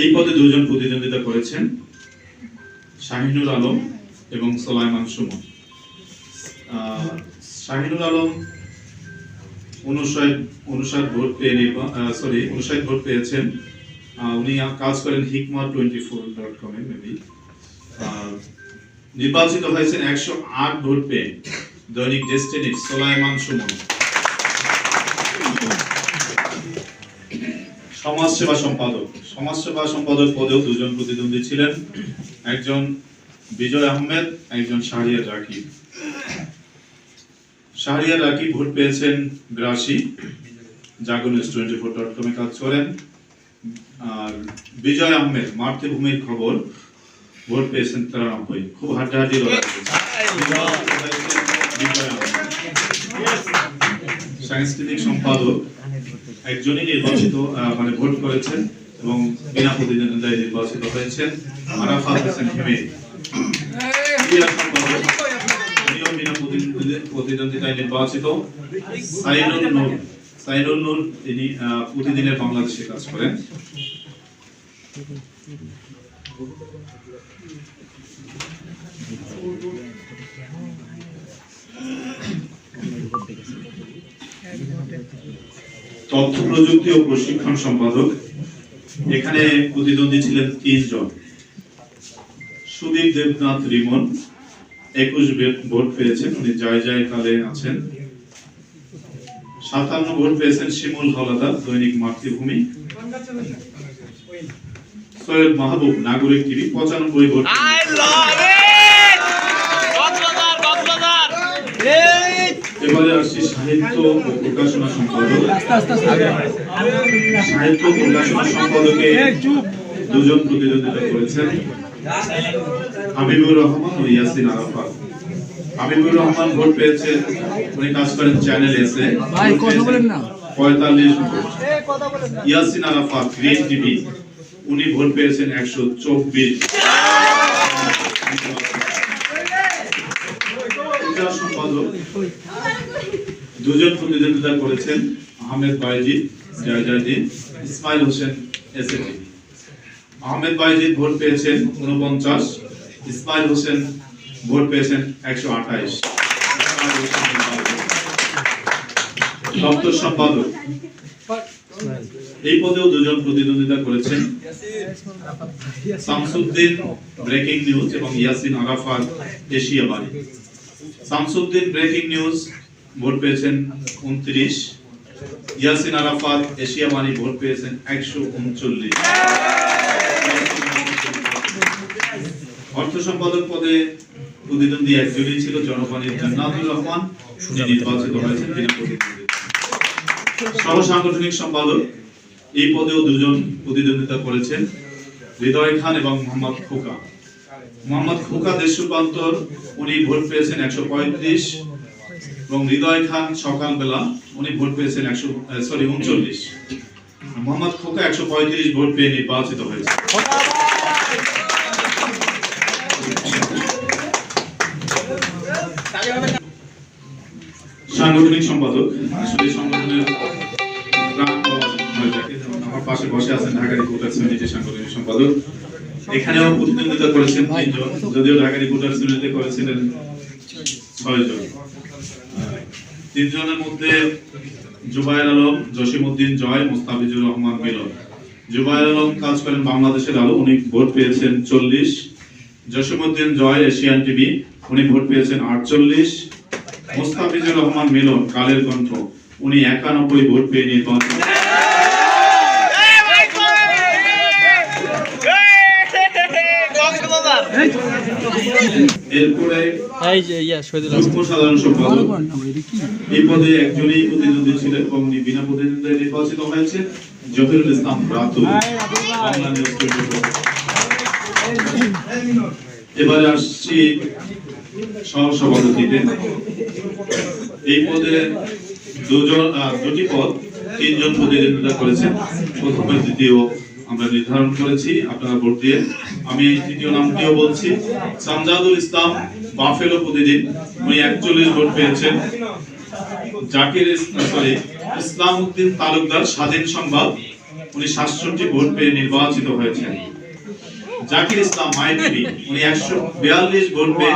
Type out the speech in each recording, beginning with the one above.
এই পদে দুজন প্রতিদ্বন্দ্বিতা করেছেন শাহিনুর আলম এবং সোলাইমান সুমন। শাহিনুর আলম উনষাট ভোট পেয়ে সরি উনষাট ভোট পেয়েছেন। উনি কাজ করেন হিকমা টোয়েন্টি ফোর ডট কমে মেবি নির্বাচিত হয়েছেন একশো আট ভোট পেয়ে দৈনিক ডেস্টিনির সোলাইমান সুমন। সমাজসেবা সম্পাদক। সমাজসেবা সম্পাদক পদেও দুজন প্রতিদ্বন্দ্বী ছিলেন। একজন বিজয় আহমেদ একজন শাহরিয়ার রাকিব শাহরিয়ার রাকিব ভোট পেয়েছেন বিরাশি Jago news twenty four dot কমে কাজ করেন। আর বিজয় আহমেদ মাতৃভূমির খবর ভোট পেয়েছেন তিরানব্বই। খুব হাড্ডাহাড্ডি বিজয় আহমেদ। সাংস্কৃতিক সম্পাদক একজনই নির্বাচিত মানে ভোট করেছেন এবং বিনা প্রতিদ্বন্দ্বিতায় নির্বাচিত হয়েছেন আরাফাত হোসেন উনিও বিনা প্রতিদ্বন্দ্বিতায় নির্বাচিত। সাইনুল নূর তিনি প্রতিদিনের বাংলাদেশে কাজ করেন। তথ্য প্রযুক্তি ও প্রশিক্ষণ সম্পাদক। এখানে প্রতিদ্বন্দ্বী ছিলেন তিনজন সুদীপ দেবনাথ রিমন একুশ ভোট পেয়েছেন, উনি জয় জয় কালে আছেন। সাতান্ন ভোট পেয়েছেন শিমুল হলাদার, দৈনিক মাতৃভূমি। সৈয়দ মাহবুব, নাগরিক টিভি, পঁচানব্বই ভোট। এবারে আসছি সাহিত্য ও প্রকাশনা সম্পাদক। সাহিত্য প্রকাশনা সম্পাদকে দুজন প্রতিদ্বন্দ্বিতা করেছেন। হাবিবুর রহমান ও ইয়াসিন আরাফাত। হাবিবুর রহমান ভোট পেয়েছেন উনি কাজ করেন চ্যানেল এসে। পঁয়তাল্লিশ ভোট। ইয়াসিন আরাফাত গ্রিন টিভি উনি ভোট পেয়েছেন একশো চব্বিশ। সম্পাদক দুজন প্রতিদ্বন্দ্বিতা করেছেন আহমেদ বাইজিদ জয় জয়দিন ইসমাইল হোসেন এসএটি আহমেদ বাইজি ভোট পেয়েছেন উনপঞ্চাশ ইসমাইল হোসেন ভোট পেয়েছেন একশো আঠাইশ। সম্পাদক, এই পদেও দুজন প্রতিদ্বন্দ্বিতা করেছেন। শামসুদ্দিন ব্রেকিং নিউজ এবং ইয়াসিন আরাফাত এশিয়া বাড়ি। শামসুদ্দিন ব্রেকিং নিউজ ভোট পেয়েছেন উনত্রিশ। Yasin Arafat Asia money vote পেয়েছেন একশো উনচল্লিশ। অর্থ সম্পাদক পদে প্রতিদ্বন্দ্বী একজনই ছিল জনপানির জান্নাতুর রহমান নির্বাচিত হয়েছেন বিনা সহ সাংগঠনিক সম্পাদক এই পদেও দুজন প্রতিদ্বন্দ্বিতা করেছেন হৃদয় খান এবং মোহাম্মদ খোকা। মোহাম্মদ খোকা দেশ রূপান্তর উনি ভোট পেয়েছেন একশো পঁয়ত্রিশ। এবং হৃদয় খান সকালবেলা উনি ভোট পেয়েছেন একশো সরি উনচল্লিশ। মোহাম্মদ খোকা একশো পঁয়ত্রিশ ভোট পেয়ে নির্বাচিত হয়েছে। সাংগঠনিক সম্পাদক, আসলে আমার পাশে বসে আছেন ঢাকা রিপোর্টার্স ইউনিটের সাংগঠনিক সম্পাদক, এখানেও প্রতিদ্বন্দ্বিতা করেছেন তিনজন। যদিও ঢাকা রিপোর্টার্স ইউনিটে করেছিলেন ছয়জন। তিনজনের মধ্যে জুবায়ের আলম জসিমউদ্দিন জয় মোস্তাফিজুর রহমান মিলন। জুবায়ের আলম কাজ করেন বাংলাদেশের আলো উনি ভোট পেয়েছেন চল্লিশ। জসিমউদ্দিন জয় এশিয়ান টিভি উনি ভোট পেয়েছেন আটচল্লিশ। মোস্তাফিজুর রহমান মিলন কালের কণ্ঠ উনি একানব্বই ভোট পেয়ে কক্সবাজার এরপরে ইয়া সাধারণ সম্পাদক। এই পদে একজনই প্রতিদ্বন্দ্বী ছিলেন এবং বিনা প্রতিদ্বন্দ্বিতায় নির্বাচিত হয়েছে জহিরুল ইসলাম 24 এবারে আসছি সহসভাপতিতে। এই পদে দুজন দুটি পদ, তিনজন প্রতিদ্বন্দ্বিতা করেছেন। প্রথমে দ্বিতীয় আমরা নির্ধারণ করেছি, আপনারা ভোট দিয়ে। আমি তৃতীয় নামটিও বলছি, সামজাদুল ইসলাম বাফেলো প্রতিদিন। উনি একচল্লিশ ভোট পেয়েছেন। জাকির সরি ইসলাম উদ্দিন তালুকদার স্বাধীন সংবাদ, উনি সাতষট্টি ভোট পেয়ে নির্বাচিত হয়েছেন। জাকির ইসলাম মাইটিভি উনি একশো বিয়াল্লিশ ভোট পেয়ে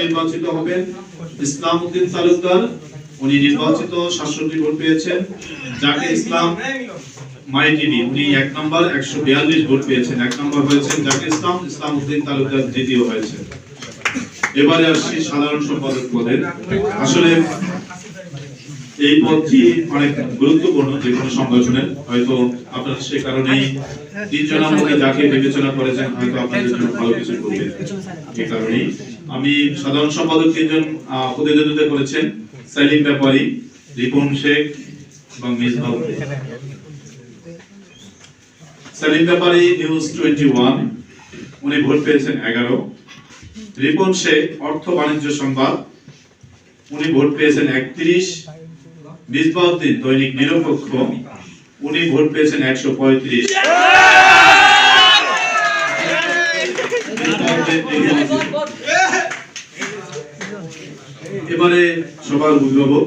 নির্বাচিত হবেন। ইসলাম উদ্দিন তালুকদার, উনি নির্বাচিত, সাতষট্টি ভোট পেয়েছেন। জাকির ইসলাম মাই টিভি উনি এক নম্বর একশো বিয়াল্লিশ ভোট পেয়েছেন। এক নম্বর হয়েছেন জাকির ইসলাম ইসলাম উদ্দিন তালুকদার দ্বিতীয় হয়েছে এবারে আসছি সাধারণ সম্পাদক পদের আসলে এই পদটি অনেক গুরুত্বপূর্ণ যে কোনো সংগঠনের। হয়তো আপনারা সে কারণেই তিনজনের মধ্যে যাকে বিবেচনা করেছেন, হয়তো আপনাদের জন্য ভালো কিছু করবে। এই কারণেই আমি সাধারণ সম্পাদক তিনজন প্রতিনিধিত্ব করেছেন। সাইলিম ব্যাপারী, রিপন শেখ এবং Misbah Salim Bepari news twenty one উনি ভোট পেয়েছেন এগারো। রিপন শেখ, অর্থ বাণিজ্য সংবাদ, উনি ভোট পেয়েছেন একত্রিশ। মিসবাউদ্দিন দৈনিক নিরপেক্ষ, উনি ভোট পেয়েছেন একশো পঁয়ত্রিশ। এবারে সবার অভিভাবক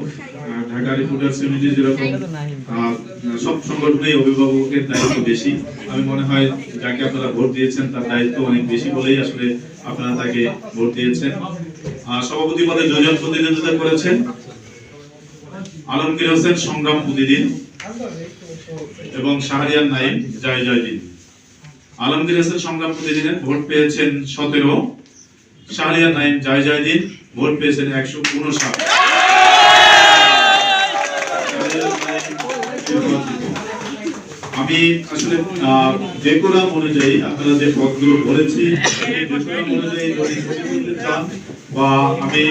ঢাকা রিপোর্টার্স ইউনিটি যেরকম সব সংগঠনেই অভিভাবকের দায়িত্ব বেশি। আমি মনে হয় যাকে আপনারা ভোট দিয়েছেন তার দায়িত্ব অনেক বেশি বলেই আসলে আপনারা তাকে ভোট দিয়েছেন। আর সভাপতি পদে দুজন প্রতিনিধিত্ব করেছেন। আলমগীর হোসেন, সংগ্রাম প্রতিদিন এবং শাহরিয়ার নাইম, জয় জয় দিন। আলমগীর হোসেন, সংগ্রাম প্রতিদিনের ভোট পেয়েছেন সতেরো। শাহরিয়ার নাইম, জয় জয় দিন, ভোট পেয়েছেন একশো উনষাট। আমি আসলে ডেকোরাম অনুযায়ী আপনারা যে পদগুলো বলেছি অনুযায়ী চান বা আমি